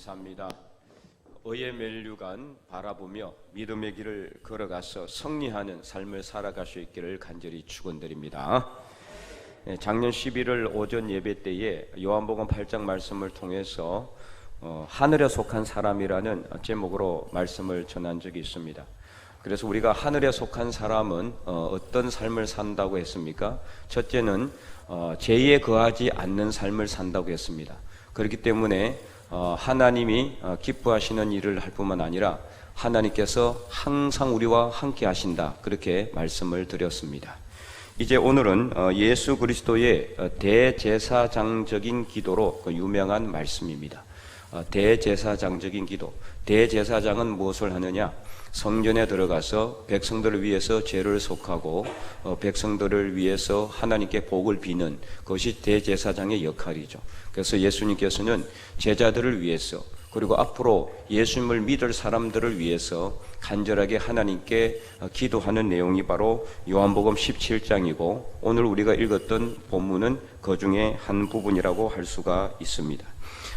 감사합니다. 의의 멜류간 바라보며 믿음의 길을 걸어가서 승리하는 삶을 살아갈 수 있기를 간절히 축원드립니다. 예, 작년 11월 오전 예배 때에 요한복음 8장 말씀을 통해서 어, 하늘에 속한 사람이라는 제목으로 말씀을 전한 적이 있습니다. 그래서 우리가 하늘에 속한 사람은 어, 떤 삶을 산다고 했습니까? 첫째는 어, 죄에 거하지 않는 삶을 산다고 했습니다. 그렇기 때문에 어, 하나님이 어, 기뻐하시는 일을 할 뿐만 아니라 하나님께서 항상 우리와 함께 하신다. 그렇게 말씀을 드렸습니다. 이제 오늘은 어, 예수 그리스도의 어, 대제사장적인 기도로 그 유명한 말씀입니다. 어, 대제사장적인 기도. 대제사장은 무엇을 하느냐? 성전에 들어가서 백성들을 위해서 죄를 속하고 어, 백성들을 위해서 하나님께 복을 비는 것이 대제사장의 역할이죠. 그래서 예수님께서는 제자들을 위해서 그리고 앞으로 예수님을 믿을 사람들을 위해서 간절하게 하나님께 어, 기도하는 내용이 바로 요한복음 17장이고 오늘 우리가 읽었던 본문은 그 중에 한 부분이라고 할 수가 있습니다.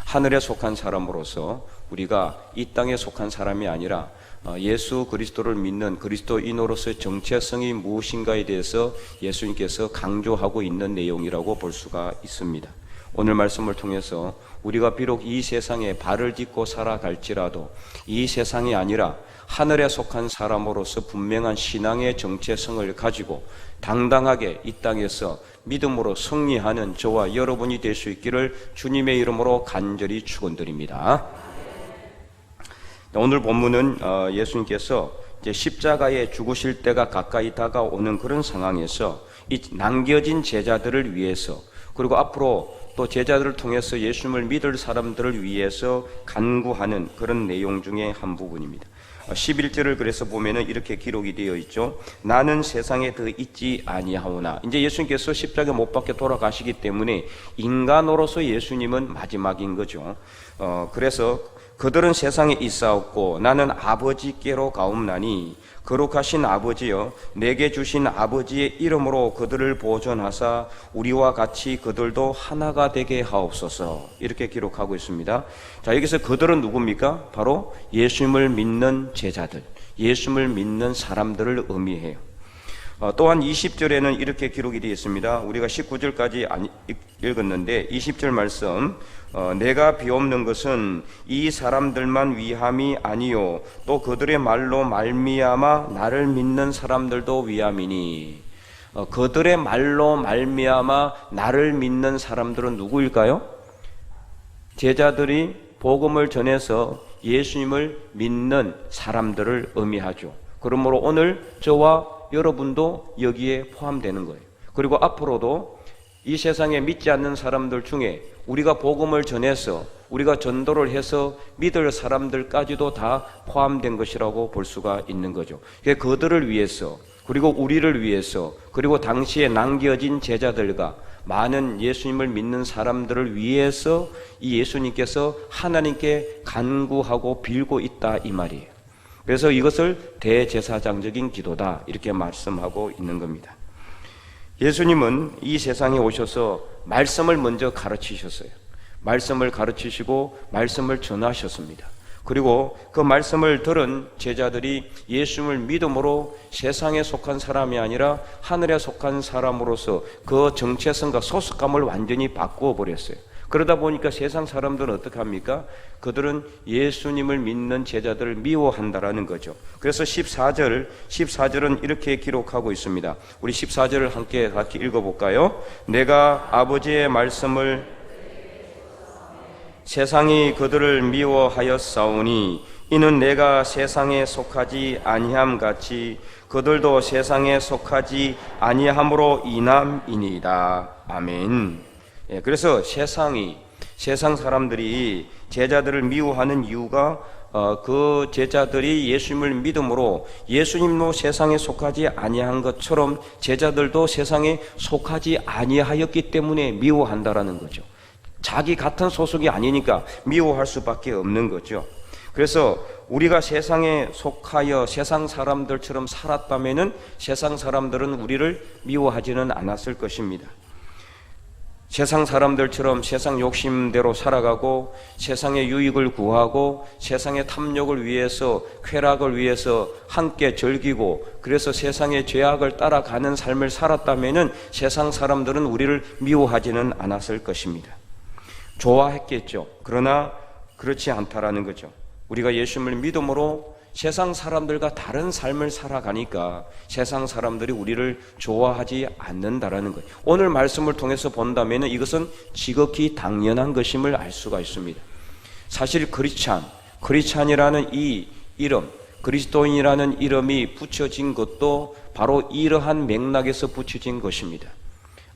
하늘에 속한 사람으로서 우리가 이 땅에 속한 사람이 아니라 어, 예수 그리스도를 믿는 그리스도인으로서의 정체성이 무엇인가에 대해서 예수님께서 강조하고 있는 내용이라고 볼 수가 있습니다. 오늘 말씀을 통해서 우리가 비록 이 세상에 발을 딛고 살아갈지라도 이 세상이 아니라 하늘에 속한 사람으로서 분명한 신앙의 정체성을 가지고 당당하게 이 땅에서 믿음으로 승리하는 저와 여러분이 될 수 있기를 주님의 이름으로 간절히 축원드립니다. 오늘 본문은 어, 예수님께서 십자가에 죽으실 때가 가까이 다가오는 그런 상황에서 이 남겨진 제자들을 위해서 그리고 앞으로 또 제자들을 통해서 예수님을 믿을 사람들을 위해서 간구하는 그런 내용 중에 한 부분입니다. 11절을 그래서 보면은 이렇게 기록이 되어 있죠. 나는 세상에 더 있지 아니하오나. 이제 예수님께서 십자가 못 박혀 돌아가시기 때문에 인간으로서 예수님은 마지막인 거죠. 어, 그래서 그들은 세상에 있사옵고 나는 아버지께로 가옵나니 거룩하신 아버지여 내게 주신 아버지의 이름으로 그들을 보존하사 우리와 같이 그들도 하나가 되게 하옵소서 이렇게 기록하고 있습니다. 자 여기서 그들은 누굽니까? 바로 예수님을 믿는 제자들, 예수님을 믿는 사람들을 의미해요. 어, 또한 20절에는 이렇게 기록이 되어 있습니다. 우리가 19절까지 안 읽었는데 20절 말씀 어, 내가 비옵는 것은 이 사람들만 위함이 아니요 또 그들의 말로 말미암아 나를 믿는 사람들도 위함이니 어, 그들의 말로 말미암아 나를 믿는 사람들은 누구일까요? 제자들이 복음을 전해서 예수님을 믿는 사람들을 의미하죠. 그러므로 오늘 저와 여러분도 여기에 포함되는 거예요. 그리고 앞으로도 이 세상에 믿지 않는 사람들 중에 우리가 복음을 전해서 우리가 전도를 해서 믿을 사람들까지도 다 포함된 것이라고 볼 수가 있는 거죠. 그들을 위해서 그리고 우리를 위해서 그리고 당시에 남겨진 제자들과 많은 예수님을 믿는 사람들을 위해서 이 예수님께서 하나님께 간구하고 빌고 있다 이 말이에요. 그래서 이것을 대제사장적인 기도다 이렇게 말씀하고 있는 겁니다. 예수님은 이 세상에 오셔서 말씀을 먼저 가르치셨어요. 말씀을 가르치시고 말씀을 전하셨습니다. 그리고 그 말씀을 들은 제자들이 예수님을 믿음으로 세상에 속한 사람이 아니라 하늘에 속한 사람으로서 그 정체성과 소속감을 완전히 바꾸어 버렸어요. 그러다 보니까 세상 사람들은 어떻게 합니까? 그들은 예수님을 믿는 제자들을 미워한다라는 거죠. 그래서 14절, 14절은 이렇게 기록하고 있습니다. 우리 14절을 함께 같이 읽어볼까요? 내가 아버지의 말씀을 세상이 그들을 미워하였사오니 이는 내가 세상에 속하지 아니함 같이 그들도 세상에 속하지 아니함으로 인함이니이다. 아멘. 예, 그래서 세상이 세상 사람들이 제자들을 미워하는 이유가 어, 그 제자들이 예수님을 믿음으로 예수님도 세상에 속하지 아니한 것처럼 제자들도 세상에 속하지 아니하였기 때문에 미워한다라는 거죠. 자기 같은 소속이 아니니까 미워할 수밖에 없는 거죠. 그래서 우리가 세상에 속하여 세상 사람들처럼 살았다면은 세상 사람들은 우리를 미워하지는 않았을 것입니다. 세상 사람들처럼 세상 욕심대로 살아가고 세상의 유익을 구하고 세상의 탐욕을 위해서 쾌락을 위해서 함께 즐기고 그래서 세상의 죄악을 따라가는 삶을 살았다면은 세상 사람들은 우리를 미워하지는 않았을 것입니다. 좋아했겠죠. 그러나 그렇지 않다라는 거죠. 우리가 예수님을 믿음으로 세상 사람들과 다른 삶을 살아가니까 세상 사람들이 우리를 좋아하지 않는다라는 거예요. 오늘 말씀을 통해서 본다면 이것은 지극히 당연한 것임을 알 수가 있습니다. 사실 크리찬, 크리찬이라는 이 이름, 그리스도인이라는 이름이 붙여진 것도 바로 이러한 맥락에서 붙여진 것입니다.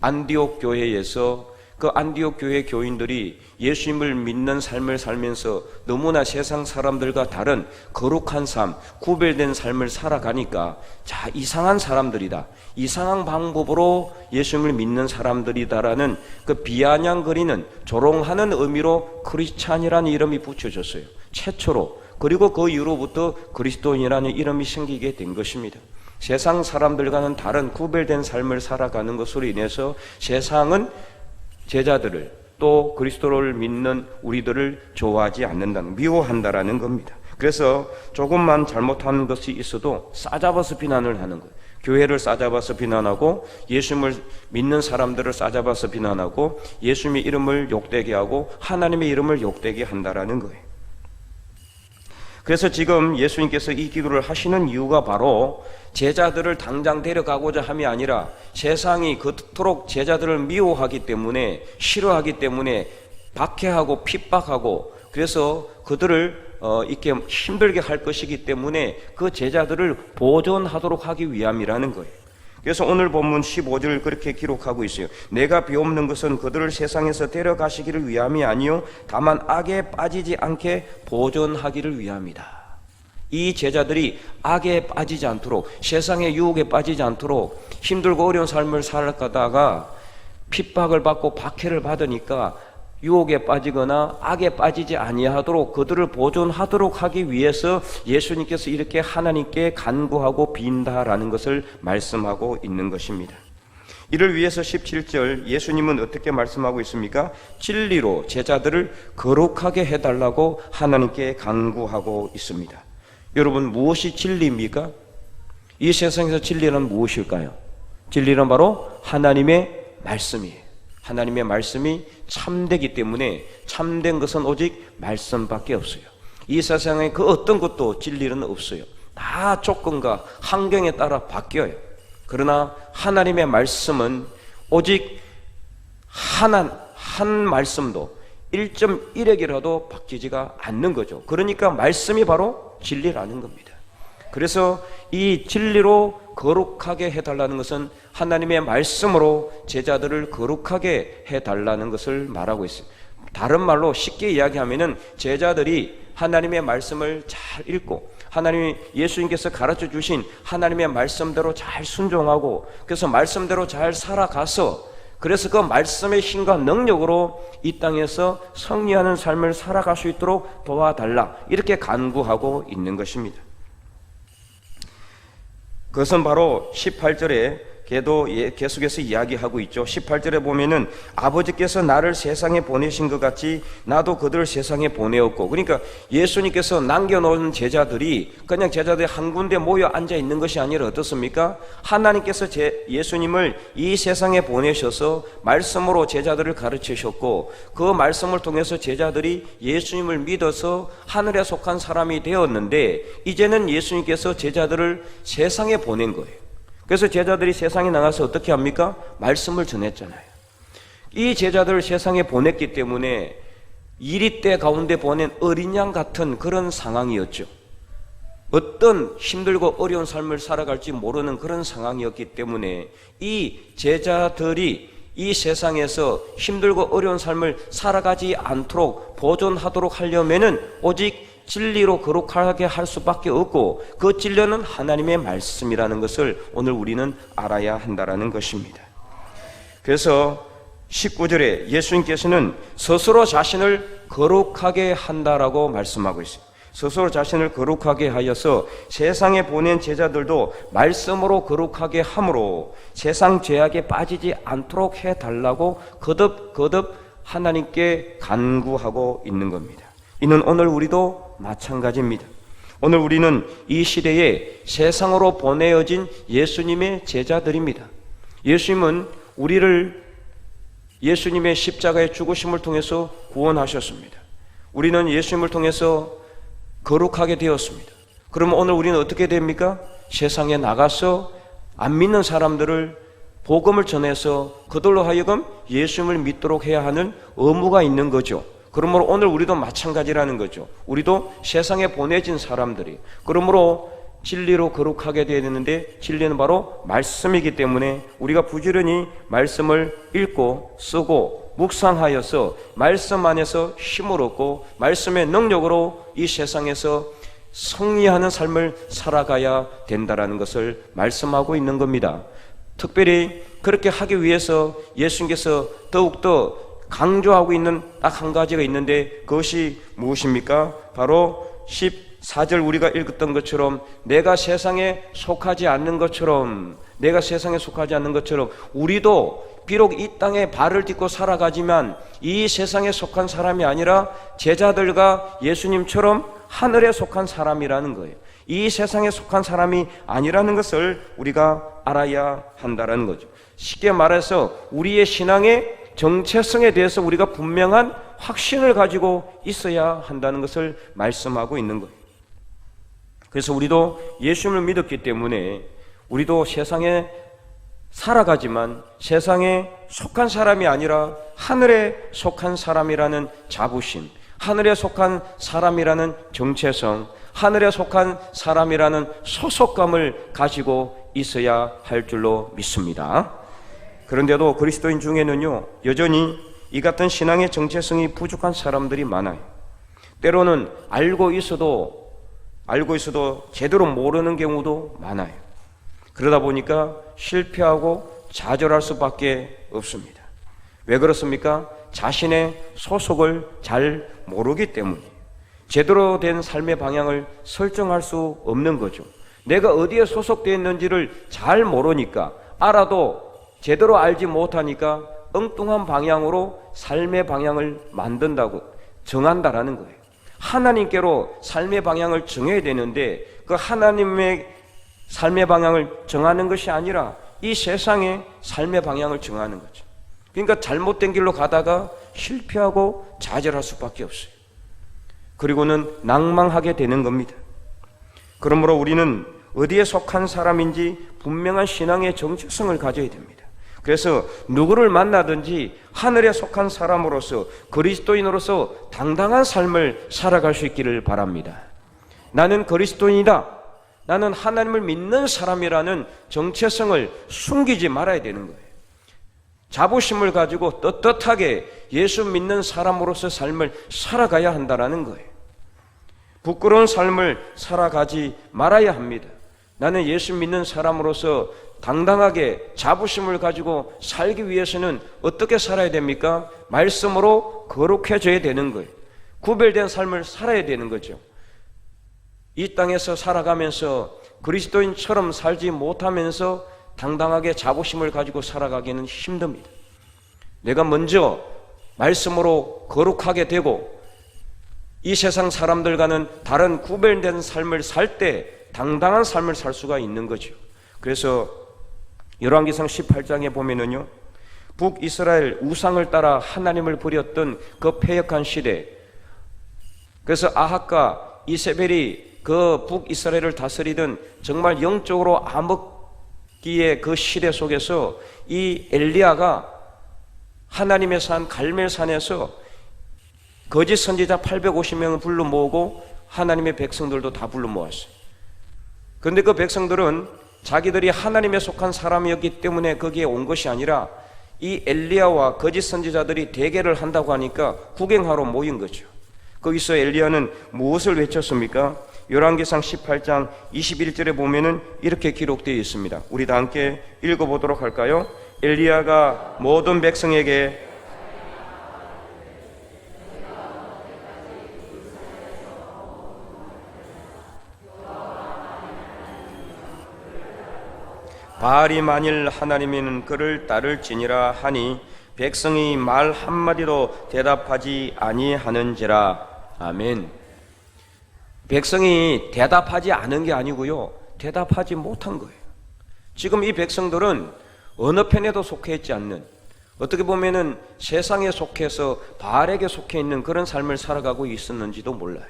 안디옥 교회에서 그 안디옥 교회 교인들이 예수님을 믿는 삶을 살면서 너무나 세상 사람들과 다른 거룩한 삶, 구별된 삶을 살아가니까 자, 이상한 사람들이다. 이상한 방법으로 예수님을 믿는 사람들이다라는 그 비아냥거리는 조롱하는 의미로 크리스찬이라는 이름이 붙여졌어요. 최초로. 그리고 그 이후로부터 그리스도인이라는 이름이 생기게 된 것입니다. 세상 사람들과는 다른 구별된 삶을 살아가는 것으로 인해서 세상은 제자들을 또 그리스도를 믿는 우리들을 좋아하지 않는다는 미워한다라는 겁니다. 그래서 조금만 잘못한 것이 있어도 싸잡아서 비난을 하는 거예요. 교회를 싸잡아서 비난하고 예수님을 믿는 사람들을 싸잡아서 비난하고 예수님의 이름을 욕되게 하고 하나님의 이름을 욕되게 한다라는 거예요. 그래서 지금 예수님께서 이 기도를 하시는 이유가 바로 제자들을 당장 데려가고자 함이 아니라 세상이 그토록 제자들을 미워하기 때문에 싫어하기 때문에 박해하고 핍박하고 그래서 그들을 어, 이렇게 힘들게 할 것이기 때문에 그 제자들을 보존하도록 하기 위함이라는 거예요. 그래서 오늘 본문 15절 그렇게 기록하고 있어요. 내가 비옵는 것은 그들을 세상에서 데려가시기를 위함이 아니요 다만 악에 빠지지 않게 보존하기를 위함이다. 이 제자들이 악에 빠지지 않도록 세상의 유혹에 빠지지 않도록 힘들고 어려운 삶을 살아가다가 핍박을 받고 박해를 받으니까 유혹에 빠지거나 악에 빠지지 아니하도록 그들을 보존하도록 하기 위해서 예수님께서 이렇게 하나님께 간구하고 빈다라는 것을 말씀하고 있는 것입니다. 이를 위해서 17절 예수님은 어떻게 말씀하고 있습니까? 진리로 제자들을 거룩하게 해달라고 하나님께 간구하고 있습니다. 여러분 무엇이 진리입니까? 이 세상에서 진리는 무엇일까요? 진리는 바로 하나님의 말씀이에요. 하나님의 말씀이 참되기 때문에 참된 것은 오직 말씀밖에 없어요. 이 세상에 그 어떤 것도 진리는 없어요. 다 조건과 환경에 따라 바뀌어요. 그러나 하나님의 말씀은 오직 하나, 한 말씀도 1.1액이라도 바뀌지가 않는 거죠. 그러니까 말씀이 바로 진리라는 겁니다. 그래서 이 진리로 거룩하게 해달라는 것은 하나님의 말씀으로 제자들을 거룩하게 해달라는 것을 말하고 있어요. 다른 말로 쉽게 이야기하면은 제자들이 하나님의 말씀을 잘 읽고 하나님이 예수님께서 가르쳐 주신 하나님의 말씀대로 잘 순종하고 그래서 말씀대로 잘 살아가서 그래서 그 말씀의 힘과 능력으로 이 땅에서 성리하는 삶을 살아갈 수 있도록 도와달라 이렇게 간구하고 있는 것입니다. 그것은 바로 18절에 걔도 예, 계속해서 이야기하고 있죠. 18절에 보면은 아버지께서 나를 세상에 보내신 것 같이 나도 그들을 세상에 보내었고. 그러니까 예수님께서 남겨놓은 제자들이 그냥 제자들이 한 군데 모여 앉아 있는 것이 아니라 어떻습니까? 하나님께서 제, 예수님을 이 세상에 보내셔서 말씀으로 제자들을 가르치셨고 그 말씀을 통해서 제자들이 예수님을 믿어서 하늘에 속한 사람이 되었는데 이제는 예수님께서 제자들을 세상에 보낸 거예요. 그래서 제자들이 세상에 나가서 어떻게 합니까? 말씀을 전했잖아요. 이 제자들을 세상에 보냈기 때문에 이리 때 가운데 보낸 어린 양 같은 그런 상황이었죠. 어떤 힘들고 어려운 삶을 살아갈지 모르는 그런 상황이었기 때문에 이 제자들이 이 세상에서 힘들고 어려운 삶을 살아가지 않도록 보존하도록 하려면은 오직 진리로 거룩하게 할 수밖에 없고 그 진리는 하나님의 말씀이라는 것을 오늘 우리는 알아야 한다라는 것입니다. 그래서 19절에 예수님께서는 스스로 자신을 거룩하게 한다라고 말씀하고 있어요. 스스로 자신을 거룩하게 하여서 세상에 보낸 제자들도 말씀으로 거룩하게 함으로 세상 죄악에 빠지지 않도록 해 달라고 거듭 거듭 하나님께 간구하고 있는 겁니다. 이는 오늘 우리도 마찬가지입니다. 오늘 우리는 이 시대에 세상으로 보내어진 예수님의 제자들입니다. 예수님은 우리를 예수님의 십자가의 죽으심을 통해서 구원하셨습니다. 우리는 예수님을 통해서 거룩하게 되었습니다. 그러면 오늘 우리는 어떻게 됩니까? 세상에 나가서 안 믿는 사람들을 복음을 전해서 그들로 하여금 예수님을 믿도록 해야 하는 의무가 있는 거죠. 그러므로 오늘 우리도 마찬가지라는 거죠. 우리도 세상에 보내진 사람들이 그러므로 진리로 거룩하게 되어야 되는데 진리는 바로 말씀이기 때문에 우리가 부지런히 말씀을 읽고 쓰고 묵상하여서 말씀 안에서 힘을 얻고 말씀의 능력으로 이 세상에서 승리하는 삶을 살아가야 된다라는 것을 말씀하고 있는 겁니다. 특별히 그렇게 하기 위해서 예수님께서 더욱더 강조하고 있는 딱 한 가지가 있는데 그것이 무엇입니까? 바로 14절 우리가 읽었던 것처럼 내가 세상에 속하지 않는 것처럼 내가 세상에 속하지 않는 것처럼 우리도 비록 이 땅에 발을 딛고 살아가지만 이 세상에 속한 사람이 아니라 제자들과 예수님처럼 하늘에 속한 사람이라는 거예요. 이 세상에 속한 사람이 아니라는 것을 우리가 알아야 한다라는 거죠. 쉽게 말해서 우리의 신앙의 정체성에 대해서 우리가 분명한 확신을 가지고 있어야 한다는 것을 말씀하고 있는 거예요. 그래서 우리도 예수님을 믿었기 때문에 우리도 세상에 살아가지만 세상에 속한 사람이 아니라 하늘에 속한 사람이라는 자부심, 하늘에 속한 사람이라는 정체성, 하늘에 속한 사람이라는 소속감을 가지고 있어야 할 줄로 믿습니다. 그런데도 그리스도인 중에는요, 여전히 이 같은 신앙의 정체성이 부족한 사람들이 많아요. 때로는 알고 있어도, 알고 있어도 제대로 모르는 경우도 많아요. 그러다 보니까 실패하고 좌절할 수밖에 없습니다. 왜 그렇습니까? 자신의 소속을 잘 모르기 때문이에요. 제대로 된 삶의 방향을 설정할 수 없는 거죠. 내가 어디에 소속되어 있는지를 잘 모르니까 알아도 제대로 알지 못하니까 엉뚱한 방향으로 삶의 방향을 만든다고 정한다라는 거예요. 하나님께로 삶의 방향을 정해야 되는데 그 하나님의 삶의 방향을 정하는 것이 아니라 이 세상의 삶의 방향을 정하는 거죠. 그러니까 잘못된 길로 가다가 실패하고 좌절할 수밖에 없어요. 그리고는 낭망하게 되는 겁니다. 그러므로 우리는 어디에 속한 사람인지 분명한 신앙의 정체성을 가져야 됩니다. 그래서 누구를 만나든지 하늘에 속한 사람으로서 그리스도인으로서 당당한 삶을 살아갈 수 있기를 바랍니다. 나는 그리스도인이다. 나는 하나님을 믿는 사람이라는 정체성을 숨기지 말아야 되는 거예요. 자부심을 가지고 떳떳하게 예수 믿는 사람으로서 삶을 살아가야 한다라는 거예요. 부끄러운 삶을 살아가지 말아야 합니다. 나는 예수 믿는 사람으로서 당당하게 자부심을 가지고 살기 위해서는 어떻게 살아야 됩니까? 말씀으로 거룩해져야 되는 거예요. 구별된 삶을 살아야 되는 거죠. 이 땅에서 살아가면서 그리스도인처럼 살지 못하면서 당당하게 자부심을 가지고 살아가기는 힘듭니다. 내가 먼저 말씀으로 거룩하게 되고 이 세상 사람들과는 다른 구별된 삶을 살 때 당당한 삶을 살 수가 있는 거죠. 그래서 열왕기상 18장에 보면은요. 북이스라엘 우상을 따라 하나님을 버렸던 그 패역한 시대. 그래서 아합과 이세벨이 그 북이스라엘을 다스리던 정말 영적으로 암흑기의 그 시대 속에서 이 엘리야가 하나님의 산 갈멜산에서 거짓 선지자 850명을 불러 모으고 하나님의 백성들도 다 불러 모았어요. 그런데 그 백성들은 자기들이 하나님에 속한 사람이었기 때문에 거기에 온 것이 아니라 이 엘리야와 거짓 선지자들이 대결을 한다고 하니까 구경하러 모인 거죠. 거기서 엘리야는 무엇을 외쳤습니까? 열왕기상 18장 21절에 보면은 이렇게 기록되어 있습니다. 우리 다 함께 읽어 보도록 할까요? 엘리야가 모든 백성에게 바알이 만일 하나님이는 그를 따를지니라 하니 백성이 말 한마디도 대답하지 아니하는지라 아멘. 백성이 대답하지 않은 게 아니고요. 대답하지 못한 거예요. 지금 이 백성들은 어느 편에도 속해 있지 않는 어떻게 보면은 세상에 속해서 바알에게 속해 있는 그런 삶을 살아가고 있었는지도 몰라요.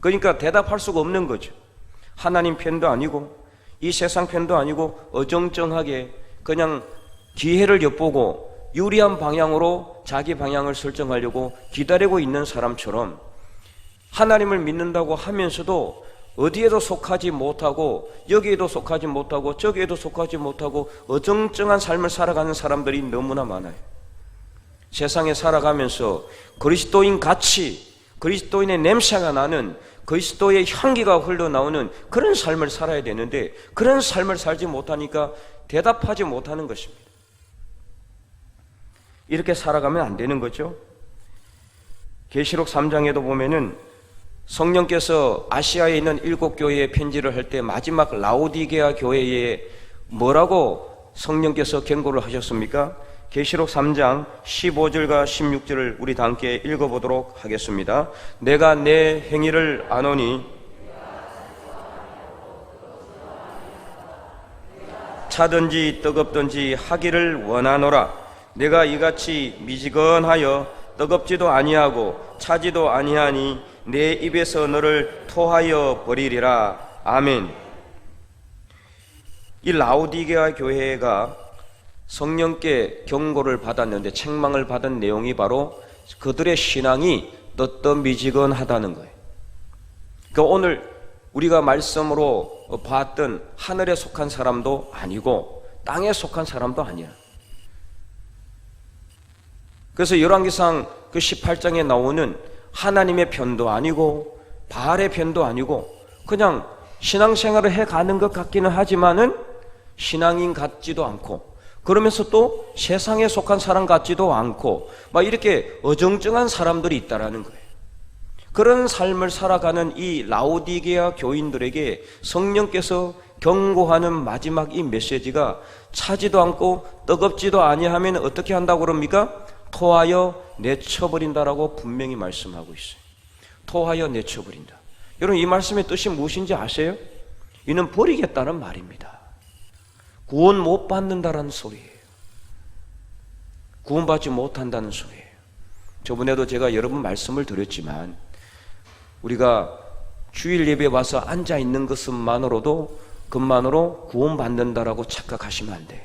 그러니까 대답할 수가 없는 거죠. 하나님 편도 아니고 이 세상 편도 아니고 어정쩡하게 그냥 기회를 엿보고 유리한 방향으로 자기 방향을 설정하려고 기다리고 있는 사람처럼 하나님을 믿는다고 하면서도 어디에도 속하지 못하고 여기에도 속하지 못하고 저기에도 속하지 못하고 어정쩡한 삶을 살아가는 사람들이 너무나 많아요. 세상에 살아가면서 그리스도인 같이 그리스도인의 냄새가 나는 그리스도의 향기가 흘러나오는 그런 삶을 살아야 되는데 그런 삶을 살지 못하니까 대답하지 못하는 것입니다. 이렇게 살아가면 안 되는 거죠. 계시록 3장에도 보면은 성령께서 아시아에 있는 일곱 교회에 편지를 할 때 마지막 라오디게아 교회에 뭐라고 성령께서 경고를 하셨습니까? 계시록 3장 15절과 16절을 우리 다 함께 읽어보도록 하겠습니다. 내가 내 행위를 아노니 차든지 뜨겁든지 하기를 원하노라. 내가 이같이 미지근하여 뜨겁지도 아니하고 차지도 아니하니 내 입에서 너를 토하여 버리리라. 아멘. 이 라우디게아 교회가 성령께 경고를 받았는데 책망을 받은 내용이 바로 그들의 신앙이 떠떠미지근하다는 거예요. 그 오늘 우리가 말씀으로 봤던 하늘에 속한 사람도 아니고 땅에 속한 사람도 아니야. 그래서 열왕기상 그 18장에 나오는 하나님의 편도 아니고 바알의 편도 아니고 그냥 신앙생활을 해 가는 것 같기는 하지만은 신앙인 같지도 않고 그러면서 또 세상에 속한 사람 같지도 않고 막 이렇게 어정쩡한 사람들이 있다라는 거예요. 그런 삶을 살아가는 이 라오디게아 교인들에게 성령께서 경고하는 마지막 이 메시지가 차지도 않고 뜨겁지도 아니하면 어떻게 한다고 그럽니까? 토하여 내쳐버린다라고 분명히 말씀하고 있어요. 토하여 내쳐버린다. 여러분 이 말씀의 뜻이 무엇인지 아세요? 이는 버리겠다는 말입니다. 구원 못 받는다라는 소리예요. 구원받지 못한다는 소리예요. 저번에도 제가 여러 번 말씀을 드렸지만 우리가 주일 예배 와서 앉아 있는 것만으로도 그만으로 구원받는다라고 착각하시면 안 돼요.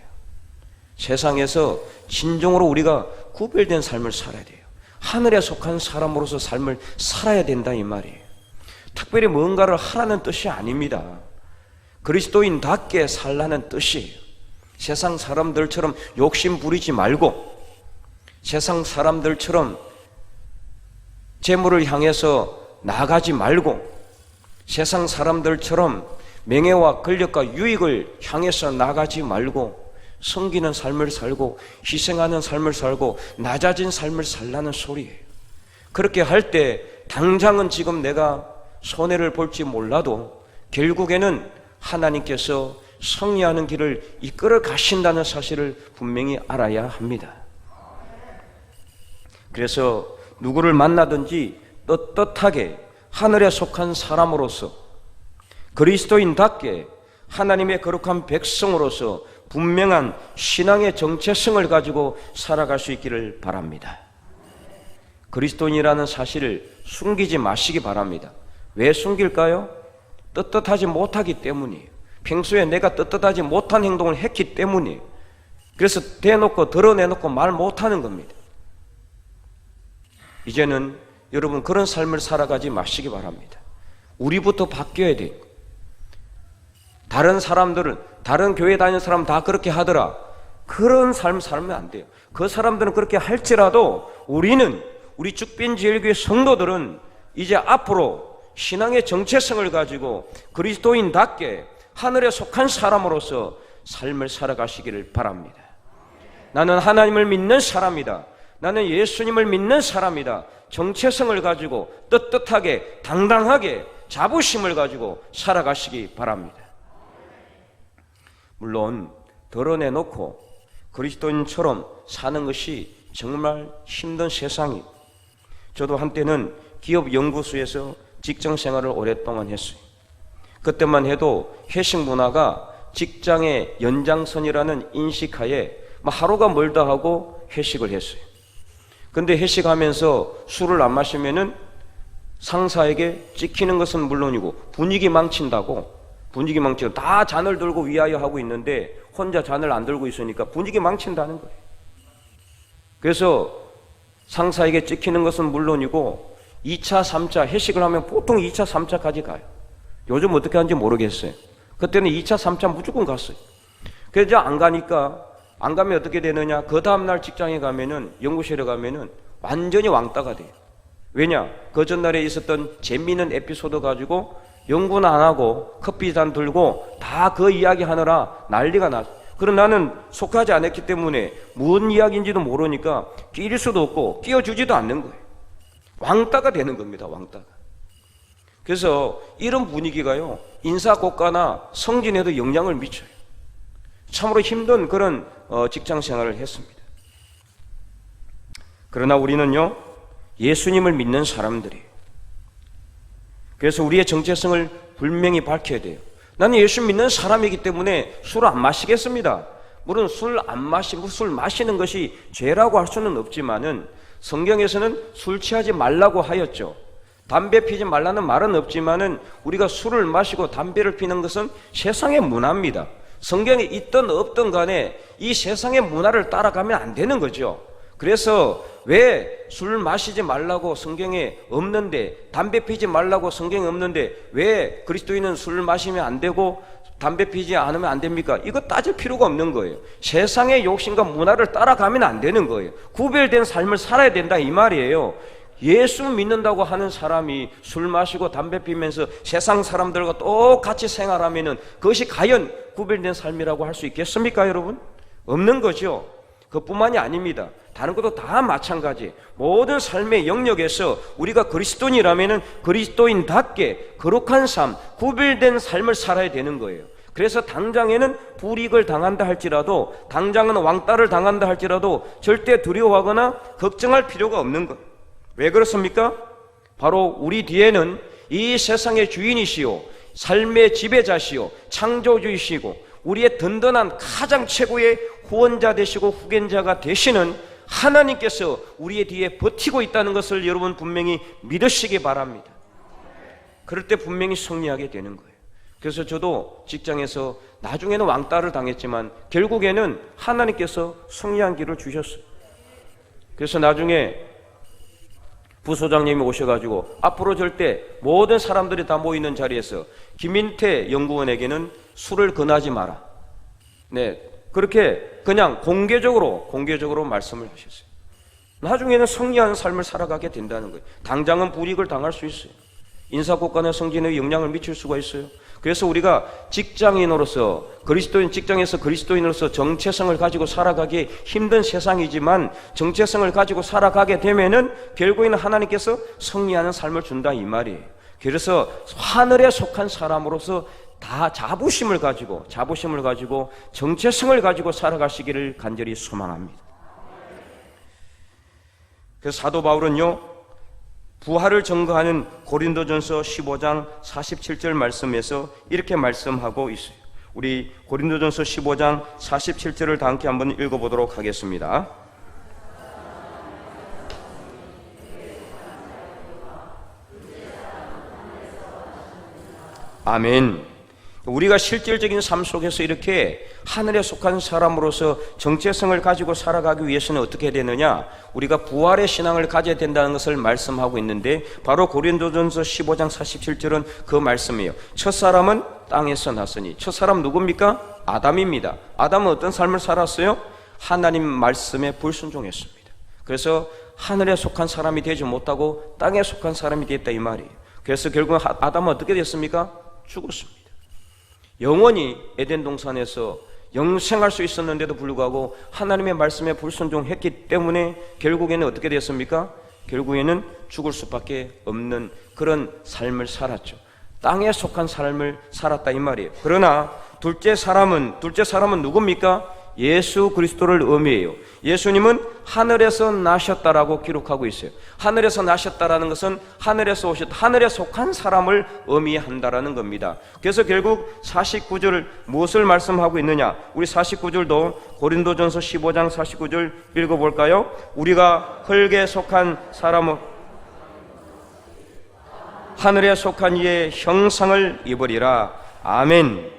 세상에서 진정으로 우리가 구별된 삶을 살아야 돼요. 하늘에 속한 사람으로서 삶을 살아야 된다 이 말이에요. 특별히 뭔가를 하라는 뜻이 아닙니다. 그리스도인답게 살라는 뜻이에요. 세상 사람들처럼 욕심 부리지 말고 세상 사람들처럼 재물을 향해서 나가지 말고 세상 사람들처럼 명예와 권력과 유익을 향해서 나가지 말고 섬기는 삶을 살고 희생하는 삶을 살고 낮아진 삶을 살라는 소리예요. 그렇게 할 때 당장은 지금 내가 손해를 볼지 몰라도 결국에는 하나님께서 성리하는 길을 이끌어 가신다는 사실을 분명히 알아야 합니다. 그래서 누구를 만나든지 떳떳하게 하늘에 속한 사람으로서 그리스도인답게 하나님의 거룩한 백성으로서 분명한 신앙의 정체성을 가지고 살아갈 수 있기를 바랍니다. 그리스도인이라는 사실을 숨기지 마시기 바랍니다. 왜 숨길까요? 떳떳하지 못하기 때문이에요. 평소에 내가 떳떳하지 못한 행동을 했기 때문이에요. 그래서 대놓고 드러내놓고 말 못하는 겁니다. 이제는 여러분 그런 삶을 살아가지 마시기 바랍니다. 우리부터 바뀌어야 돼요. 다른 사람들은 다른 교회 다니는 사람 다 그렇게 하더라. 그런 삶 살면 안 돼요. 그 사람들은 그렇게 할지라도 우리는 우리 죽변제일교회 성도들은 이제 앞으로 신앙의 정체성을 가지고 그리스도인답게 하늘에 속한 사람으로서 삶을 살아가시기를 바랍니다. 나는 하나님을 믿는 사람이다. 나는 예수님을 믿는 사람이다. 정체성을 가지고 떳떳하게 당당하게 자부심을 가지고 살아가시기 바랍니다. 물론 드러내놓고 그리스도인처럼 사는 것이 정말 힘든 세상이. 저도 한때는 기업 연구소에서 직장 생활을 오랫동안 했어요. 그때만 해도 회식 문화가 직장의 연장선이라는 인식하에 뭐 하루가 멀다 하고 회식을 했어요. 근데 회식하면서 술을 안 마시면은 상사에게 찍히는 것은 물론이고 분위기 망친다고 분위기 망치고 다 잔을 들고 위하여 하고 있는데 혼자 잔을 안 들고 있으니까 분위기 망친다는 거예요. 그래서 상사에게 찍히는 것은 물론이고 2차, 3차 회식을 하면 보통 2차, 3차까지 가요. 요즘 어떻게 하는지 모르겠어요. 그때는 2차, 3차 무조건 갔어요. 그래서 안 가니까 안 가면 어떻게 되느냐? 그 다음 날 직장에 가면은 연구실에 가면은 완전히 왕따가 돼요. 왜냐? 그 전날에 있었던 재미있는 에피소드 가지고 연구는 안 하고 커피 잔 들고 다 그 이야기 하느라 난리가 났어. 그럼 나는 속하지 않았기 때문에 무슨 이야기인지도 모르니까 끼일 수도 없고 끼워주지도 않는 거예요. 왕따가 되는 겁니다. 왕따가. 그래서 이런 분위기가요 인사고과나 성진에도 영향을 미쳐요. 참으로 힘든 그런 어, 직장 생활을 했습니다. 그러나 우리는요 예수님을 믿는 사람들이 그래서 우리의 정체성을 분명히 밝혀야 돼요. 나는 예수 믿는 사람이기 때문에 술을 안 마시겠습니다. 물론 술 안 마시고 술 마시는 것이 죄라고 할 수는 없지만은 성경에서는 술 취하지 말라고 하였죠. 담배 피지 말라는 말은 없지만은 우리가 술을 마시고 담배를 피는 것은 세상의 문화입니다. 성경에 있던 없던 간에 이 세상의 문화를 따라가면 안 되는 거죠. 그래서 왜 술 마시지 말라고 성경에 없는데 담배 피지 말라고 성경에 없는데 왜 그리스도인은 술을 마시면 안 되고 담배 피지 않으면 안 됩니까? 이거 따질 필요가 없는 거예요. 세상의 욕심과 문화를 따라가면 안 되는 거예요. 구별된 삶을 살아야 된다 이 말이에요. 예수 믿는다고 하는 사람이 술 마시고 담배 피면서 세상 사람들과 똑같이 생활하면은 그것이 과연 구별된 삶이라고 할 수 있겠습니까, 여러분? 없는 거죠. 그뿐만이 아닙니다. 다른 것도 다 마찬가지. 모든 삶의 영역에서 우리가 그리스도인이라면은 그리스도인답게 거룩한 삶, 구별된 삶을 살아야 되는 거예요. 그래서 당장에는 불이익을 당한다 할지라도 당장은 왕따를 당한다 할지라도 절대 두려워하거나 걱정할 필요가 없는 것. 왜 그렇습니까? 바로 우리 뒤에는 이 세상의 주인이시요 삶의 지배자시요 창조주이시고 우리의 든든한 가장 최고의 후원자 되시고 후견자가 되시는 하나님께서 우리의 뒤에 버티고 있다는 것을 여러분 분명히 믿으시기 바랍니다. 그럴 때 분명히 승리하게 되는 거예요. 그래서 저도 직장에서 나중에는 왕따를 당했지만 결국에는 하나님께서 승리한 길을 주셨어요. 그래서 나중에 부소장님이 오셔가지고 앞으로 절대 모든 사람들이 다 모이는 자리에서 김인태 연구원에게는 술을 권하지 마라. 네, 그렇게 그냥 공개적으로 공개적으로 말씀을 하셨어요. 나중에는 승리하는 삶을 살아가게 된다는 거예요. 당장은 불이익을 당할 수 있어요. 인사고간의 성진에 영향을 미칠 수가 있어요. 그래서 우리가 직장인으로서 그리스도인 직장에서 그리스도인으로서 정체성을 가지고 살아가기 힘든 세상이지만 정체성을 가지고 살아가게 되면은 결국에는 하나님께서 승리하는 삶을 준다 이 말이에요. 그래서 하늘에 속한 사람으로서 다 자부심을 가지고 자부심을 가지고 정체성을 가지고 살아가시기를 간절히 소망합니다. 그래서 사도 바울은요 부활을 증거하는 고린도전서 15장 47절 말씀에서 이렇게 말씀하고 있어요. 우리 고린도전서 15장 47절을 다 함께 한번 읽어보도록 하겠습니다. 아멘. 우리가 실질적인 삶 속에서 이렇게 하늘에 속한 사람으로서 정체성을 가지고 살아가기 위해서는 어떻게 되느냐? 우리가 부활의 신앙을 가져야 된다는 것을 말씀하고 있는데 바로 고린도전서 15장 47절은 그 말씀이에요. 첫 사람은 땅에서 났으니 첫 사람 누굽니까? 아담입니다. 아담은 어떤 삶을 살았어요? 하나님 말씀에 불순종했습니다. 그래서 하늘에 속한 사람이 되지 못하고 땅에 속한 사람이 됐다 이 말이에요. 그래서 결국 아담은 어떻게 됐습니까? 죽었습니다. 영원히 에덴 동산에서 영생할 수 있었는데도 불구하고 하나님의 말씀에 불순종했기 때문에 결국에는 어떻게 됐습니까? 결국에는 죽을 수밖에 없는 그런 삶을 살았죠. 땅에 속한 삶을 살았다 이 말이에요. 그러나 둘째 사람은 둘째 사람은 누굽니까? 예수 그리스도를 의미해요. 예수님은 하늘에서 나셨다라고 기록하고 있어요. 하늘에서 나셨다라는 것은 하늘에서 오셨 하늘에 속한 사람을 의미한다라는 겁니다. 그래서 결국 49절을 무엇을 말씀하고 있느냐? 우리 49절도 고린도전서 15장 49절 읽어 볼까요? 우리가 흙에 속한 사람은 하늘에 속한 이의 형상을 입으리라. 아멘.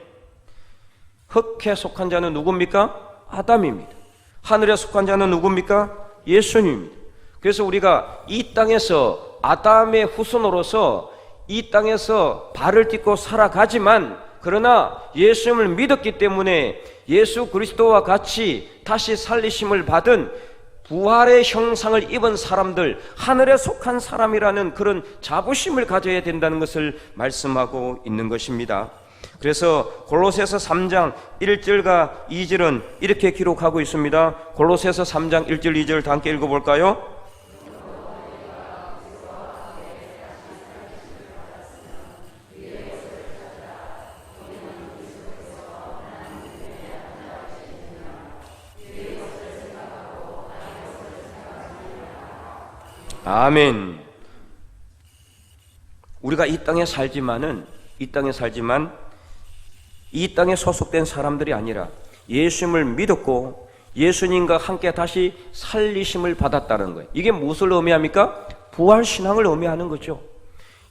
흙에 속한 자는 누굽니까? 아담입니다. 하늘에 속한 자는 누굽니까? 예수님입니다. 그래서 우리가 이 땅에서 아담의 후손으로서 이 땅에서 발을 딛고 살아가지만 그러나 예수님을 믿었기 때문에 예수 그리스도와 같이 다시 살리심을 받은 부활의 형상을 입은 사람들, 하늘에 속한 사람이라는 그런 자부심을 가져야 된다는 것을 말씀하고 있는 것입니다. 그래서 골로새서 3장 1절과 2절은 이렇게 기록하고 있습니다. 골로새서 3장 1절 2절 다 함께 읽어 볼까요? 아멘. 우리가 이 땅에 살지만은 이 땅에 살지만 이 땅에 소속된 사람들이 아니라 예수님을 믿었고 예수님과 함께 다시 살리심을 받았다는 거예요. 이게 무엇을 의미합니까? 부활 신앙을 의미하는 거죠.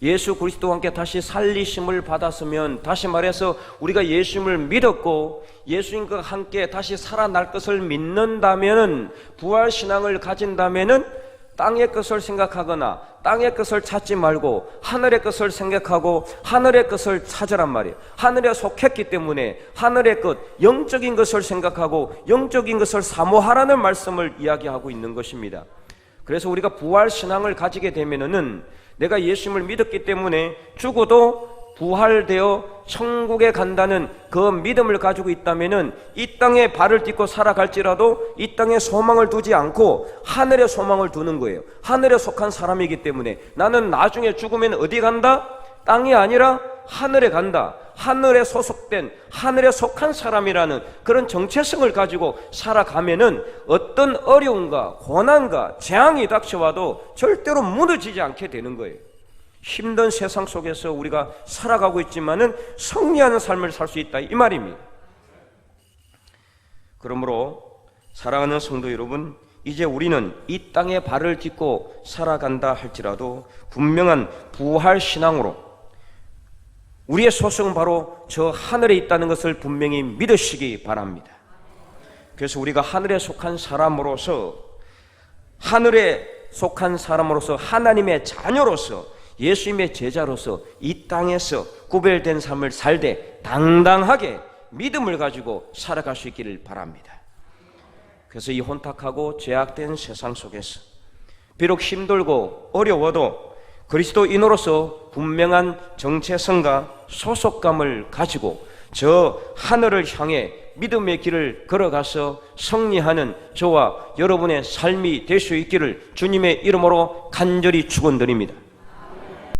예수 그리스도와 함께 다시 살리심을 받았으면 다시 말해서 우리가 예수님을 믿었고 예수님과 함께 다시 살아날 것을 믿는다면은 부활 신앙을 가진다면은 땅의 것을 생각하거나 땅의 것을 찾지 말고 하늘의 것을 생각하고 하늘의 것을 찾으란 말이에요. 하늘에 속했기 때문에 하늘의 것, 영적인 것을 생각하고 영적인 것을 사모하라는 말씀을 이야기하고 있는 것입니다. 그래서 우리가 부활 신앙을 가지게 되면은 내가 예수님을 믿었기 때문에 죽어도 부활되어 천국에 간다는 그 믿음을 가지고 있다면은 이 땅에 발을 딛고 살아갈지라도 이 땅에 소망을 두지 않고 하늘에 소망을 두는 거예요. 하늘에 속한 사람이기 때문에 나는 나중에 죽으면 어디 간다? 땅이 아니라 하늘에 간다. 하늘에 소속된 하늘에 속한 사람이라는 그런 정체성을 가지고 살아가면은 어떤 어려움과 고난과 재앙이 닥쳐와도 절대로 무너지지 않게 되는 거예요. 힘든 세상 속에서 우리가 살아가고 있지만은 승리하는 삶을 살 수 있다 이 말입니다. 그러므로 사랑하는 성도 여러분, 이제 우리는 이 땅에 발을 딛고 살아간다 할지라도 분명한 부활 신앙으로 우리의 소속은 바로 저 하늘에 있다는 것을 분명히 믿으시기 바랍니다. 그래서 우리가 하늘에 속한 사람으로서 하늘에 속한 사람으로서 하나님의 자녀로서 예수님의 제자로서 이 땅에서 구별된 삶을 살되 당당하게 믿음을 가지고 살아갈 수 있기를 바랍니다. 그래서 이 혼탁하고 죄악된 세상 속에서 비록 힘들고 어려워도 그리스도인으로서 분명한 정체성과 소속감을 가지고 저 하늘을 향해 믿음의 길을 걸어가서 승리하는 저와 여러분의 삶이 될 수 있기를 주님의 이름으로 간절히 축원드립니다.